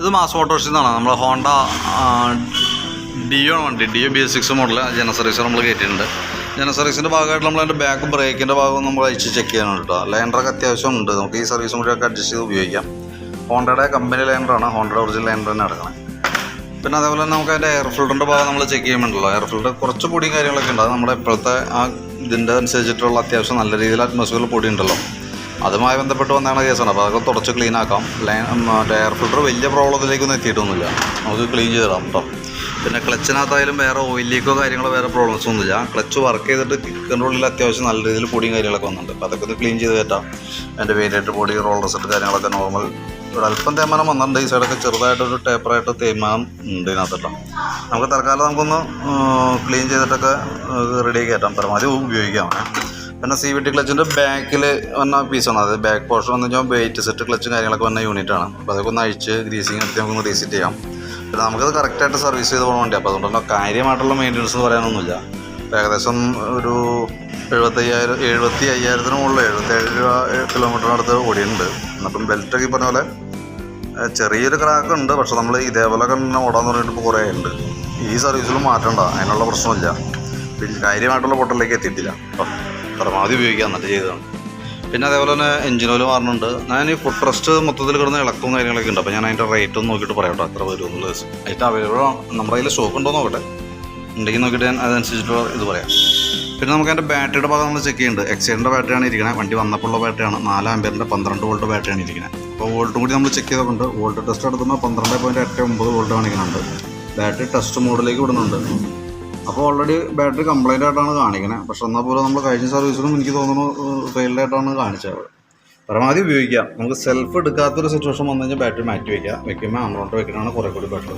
ഇത് mass autorickshaw നിന്നാണ് നമ്മൾ ഹോണ്ട ഡിയോ വണ്ടി. Dio B S six model ജനസർവീസ് നമ്മൾ കയറ്റിയിട്ടുണ്ട് ജനസർവീസിന്റെ ഭാഗമായിട്ട് നമ്മൾ അതിന്റെ ബാക്ക് ബ്രേക്കിന്റെ ഭാഗം നമ്മൾ അയച്ച് ചെക്ക് ചെയ്യാനുണ്ട് കേട്ടോ ലൈൻഡറൊക്കെ അത്യാവശ്യം ഉണ്ട്. നമുക്ക് ഈ സർവീസും കൂടി ഒക്കെ അഡ്ജസ്റ്റ് ചെയ്ത് ഉപയോഗിക്കാം. ഹോണ്ടയുടെ കമ്പനി ലൈൻഡറാണ് ഹോണ്ടയുടെ ഒറിജിനൽ ലൈൻഡർ തന്നെ എടുക്കണം. പിന്നെ അതേപോലെ തന്നെ നമുക്ക് അതിന്റെ എയർ ഫിൽറ്ററിന്റെ ഭാഗം നമ്മൾ ചെക്ക് ചെയ്യുമ്പോണ്ടല്ലോ എയർ ഫിൽറ്റർ കുറച്ച് പൊടിയും കാര്യങ്ങളൊക്കെ ഉണ്ട്. അത് നമ്മുടെ ഇപ്പോഴത്തെ ആ ഇതിന്റെ അനുസരിച്ചിട്ടുള്ള അത്യാവശ്യം നല്ല രീതിയിൽ അറ്റ്മോസ്ഫിയറിൽ പൊടി ഉണ്ടല്ലോ അതുമായി ബന്ധപ്പെട്ട് വന്നാണ് കേസാണ്. അപ്പോൾ അതൊക്കെ തുടച്ച് ക്ലീൻ ആക്കാം. ലൈൻ മറ്റേ എയർ ഫിൽറ്റർ വലിയ പ്രോബ്ലത്തിലേക്കൊന്നും എത്തിയിട്ടൊന്നുമില്ല. നമുക്ക് ക്ലീൻ ചെയ്തിടാം കേട്ടോ പിന്നെ ക്ലച്ചിനകത്തായാലും വേറെ ഓയിൽ ലീക്കോ കാര്യങ്ങളോ വേറെ പ്രോബ്ലംസ് ഒന്നുമില്ല. ക്ലച്ച് വർക്ക് ചെയ്തിട്ട് കിക്കറിന്റെ ഉള്ളിൽ അത്യാവശ്യം നല്ല രീതിയിൽ പൊടിയും കാര്യങ്ങളൊക്കെ വന്നിട്ടുണ്ട്. അപ്പോൾ അതൊക്കെ ഒന്ന് ക്ലീൻ ചെയ്ത് കയറ്റാം അതിന്റെ വെയിലായിട്ട് പൊടി റോളർ സെറ്റ് കാര്യങ്ങളൊക്കെ നോർമൽ ഇവിടെ അല്പം തേയ്മാനം വന്നിട്ടുണ്ട്. ഈ സൈഡൊക്കെ ചെറുതായിട്ടൊരു ടേപ്പറായിട്ട് തേയ്മാനം ഉണ്ട് ഇതിനകത്തട്ടോ നമുക്ക് തൽക്കാലം നമുക്കൊന്ന് ക്ലീൻ ചെയ്തിട്ടൊക്കെ റെഡിയാക്കി കയറ്റാം പരമാവധി ഉപയോഗിക്കാം. പിന്നെ സി വി ടി ക്ലച്ചിന്റെ ബാക്കിൽ വന്ന പീസാണ് അത് ബാക്ക് പോർഷൻ എന്ന് വെച്ചാൽ വെയിറ്റ് സെറ്റ് ക്ലച്ച് കാര്യങ്ങളൊക്കെ വന്ന യൂണിറ്റാണ് അപ്പോൾ അതൊക്കെ ഒന്ന് അഴിച്ച് ഗ്രീസിങ് എടുത്ത് നമുക്കൊന്ന് റീസെറ്റ് ചെയ്യാം. പിന്നെ നമുക്കത് കറക്റ്റായിട്ട് സർവീസ് ചെയ്ത് പോകാൻ വേണ്ടി അപ്പോൾ അതുകൊണ്ട് കാര്യമായിട്ടുള്ള മെയിന്റനൻസ് എന്ന് പറയാനൊന്നുമില്ല. ഏകദേശം ഒരു എഴുപത്തയ്യായിരം എഴുപത്തി അയ്യായിരത്തിന് മുകളിൽ എഴുപത്തേഴ് രൂപ കിലോമീറ്ററിനടുത്ത് ഓടിയിട്ടുണ്ട്. അപ്പം ബെൽറ്റൊക്കെ പറഞ്ഞ പോലെ ചെറിയൊരു ക്രാക്ക് ഉണ്ട്. പക്ഷെ നമ്മൾ ഇതേപോലെ തന്നെ ഓടാന്ന് പറഞ്ഞിട്ട് ഇപ്പോൾ കുറേ ഉണ്ട്. ഈ സർവീസിലും മാറ്റണ്ട. അതിനുള്ള പ്രശ്നമില്ല. കാര്യമായിട്ടുള്ള പൊട്ടലിലേക്ക് എത്തിയിട്ടില്ല. പരമാവധി ഉപയോഗിക്കാൻ എന്നിട്ട് ചെയ്തതാണ്. പിന്നെ അതേപോലെ തന്നെ എഞ്ചിൻ ഓയിൽ മാറുന്നുണ്ട് ഞാൻ ഈ ഫുഡ് ട്രസ്റ്റ് മൊത്തത്തിൽ കിടന്ന് ഇളക്കവും കാര്യങ്ങളൊക്കെ ഉണ്ട്. അപ്പോൾ ഞാൻ അതിന്റെ റേറ്റ് ഒന്ന് നോക്കിയിട്ട് പറയാം കേട്ടോ എത്ര വരും എന്നുള്ളത് അതിന്റെ അവൈലബിൾ നമ്മുടെ കയ്യിൽ സ്റ്റോക്ക് ഉണ്ടോ നോക്കട്ടെ. ഉണ്ടെങ്കിൽ നോക്കിയിട്ട് ഞാൻ അതനുസരിച്ചിട്ടുള്ള ഇത് പറയാം. പിന്നെ നമുക്ക് അതിന്റെ ബാറ്ററിയുടെ ഭാഗം നമ്മൾ ചെക്ക് ചെയ്യുന്നുണ്ട്. എക്സൈഡിന്റെ ബാറ്ററിയാണ് ഇരിക്കുന്നത് വണ്ടി വന്നപ്പോഴുള്ള ബാറ്ററിയാണ് നാല് ആമ്പയറിന്റെ പന്ത്രണ്ട് വോൾട്ട് ബാറ്ററിയാണ് ഇരിക്കുന്നത് അപ്പോൾ വോൾട്ടും കൂടി നമ്മൾ ചെക്ക് ചെയ്തിട്ടുണ്ട് വോൾട്ട് ടെസ്റ്റ് എടുക്കുമ്പോൾ പന്ത്രണ്ട് പോയിന്റ് എട്ട് ഒമ്പത് വോൾട്ട് കാണിക്കുന്നുണ്ട്. ബാറ്ററി ടെസ്റ്റ് മോഡിലേക്ക് വിടുന്നുണ്ട്. അപ്പോൾ ഓൾറെഡി ബാറ്ററി കംപ്ലൈന്റ് ആയിട്ടാണ് കാണിക്കുന്നത് പക്ഷെ എന്നാൽ പോലും നമ്മൾ കഴിഞ്ഞ സർവീസിലും എനിക്ക് തോന്നുന്നു ഫെയിൽഡ് ആയിട്ടാണ് കാണിച്ചത് പരമാവധി ഉപയോഗിക്കാം നമുക്ക് സെൽഫ് എടുക്കാത്തൊരു സിറ്റുവേഷൻ വന്നു കഴിഞ്ഞാൽ ബാറ്ററി മാറ്റി വയ്ക്കാം വെക്കുമ്പോൾ അമൗണ്ട് വെക്കുന്നതാണ് കുറേ കൂടി ബെറ്റർ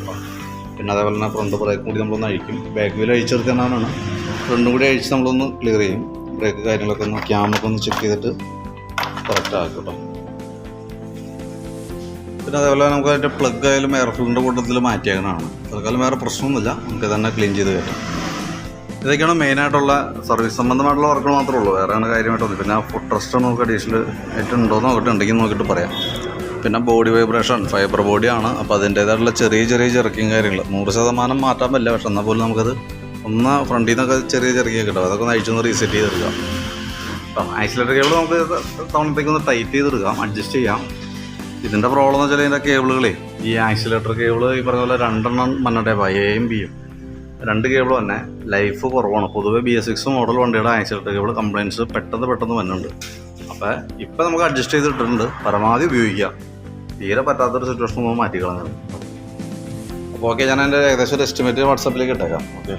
പിന്നെ അതേപോലെ തന്നെ ഫ്രണ്ട് ബ്രേക്ക് കൂടി നമ്മളൊന്ന് അഴിക്കും. ബാക്ക് വീൽ അഴിച്ചെടുക്കാനാണ് ഫ്രണ്ടും കൂടി അഴിച്ച് നമ്മളൊന്ന് ക്ലിയർ ചെയ്യും. ബ്രേക്ക് കാര്യങ്ങളൊക്കെ ഒന്ന് ക്യാമൊക്കെ ഒന്ന് ചെക്ക് ചെയ്തിട്ട് കറക്റ്റ് ആക്കും കേട്ടോ. പിന്നെ അതേപോലെ നമുക്ക് അതിന്റെ പ്ലഗ് ആയാലും എയർ ഫിൽറ്ററിന്റെ കൂട്ടത്തിൽ മാറ്റിയേക്കണതാണ്. തൽക്കാലം വേറെ പ്രശ്നമൊന്നുമില്ല. നമുക്ക് തന്നെ ക്ലീൻ ചെയ്ത് കയറ്റാം ഇതൊക്കെയാണ് മെയിനായിട്ടുള്ള സർവീസ് സംബന്ധമായിട്ടുള്ള വർക്കുകൾ മാത്രമേ ഉള്ളൂ. വേറെയാണ് കാര്യമായിട്ടൊന്നും പിന്നെ ഫുഡ് ട്രസ്റ്റ് നമുക്ക് അഡീഷണൽ ആയിട്ട് ഉണ്ടോ എന്ന് നോക്കിയിട്ട് ഉണ്ടെങ്കിൽ നോക്കിയിട്ട് പറയാം. പിന്നെ ബോഡി വൈബ്രേഷൻ ഫൈബർ ബോഡിയാണ് അപ്പോൾ അതിന്റേതായിട്ടുള്ള ചെറിയ ചെറിയ ചെറുക്കിയും കാര്യങ്ങൾ. നൂറ് ശതമാനം മാറ്റാൻ പറ്റില്ല. പക്ഷെ എന്നാൽ പോലും നമുക്കത് ഒന്ന് ഫ്രണ്ടിൽ നിന്നൊക്കെ ചെറിയ ചെറുക്കിയൊക്കെ കിട്ടും. അതൊക്കെ ഒന്ന് അഴിച്ചൊന്ന് റീസെറ്റ് ചെയ്തെടുക്കാം. അപ്പം ആക്സിലേറ്റർ കേബിൾ നമുക്ക് തവണത്തേക്ക് ഒന്ന് ടൈറ്റ് ചെയ്തെടുക്കാം. അഡ്ജസ്റ്റ് ചെയ്യാം. ഇതിന്റെ പ്രോബ്ലം എന്ന് വെച്ചാൽ ഇതിന്റെ കേബിളുകളേ ഈ ആക്സിലേറ്റർ കേബിൾ ഈ പറഞ്ഞ പോലെ രണ്ടെണ്ണം മണ്ണട്ടെ എയും ബിയും രണ്ട് കേബിൾ തന്നെ. ലൈഫ് കുറവാണ്. പൊതുവേ ബി എസ് സിക്സ് മോഡൽ വണ്ടിയുടെ ആക്സിലേറ്റർ കേബിൾ കംപ്ലയിൻസ് പെട്ടെന്ന് പെട്ടെന്ന് വരുന്നുണ്ട് അപ്പോൾ ഇപ്പം നമുക്ക് അഡ്ജസ്റ്റ് ചെയ്തിട്ടുണ്ട്. പരമാവധി ഉപയോഗിക്കാം. തീരെ പറ്റാത്തൊരു സിറ്റുവേഷൻ നമ്മൾ മാറ്റി കളഞ്ഞത് അപ്പോൾ ഓക്കെ ഞാൻ എന്റെ ഏകദേശം ഒരു എസ്റ്റിമേറ്റ് വാട്സാപ്പിലേക്ക് ഇട്ടേക്കാം. ഓക്കെ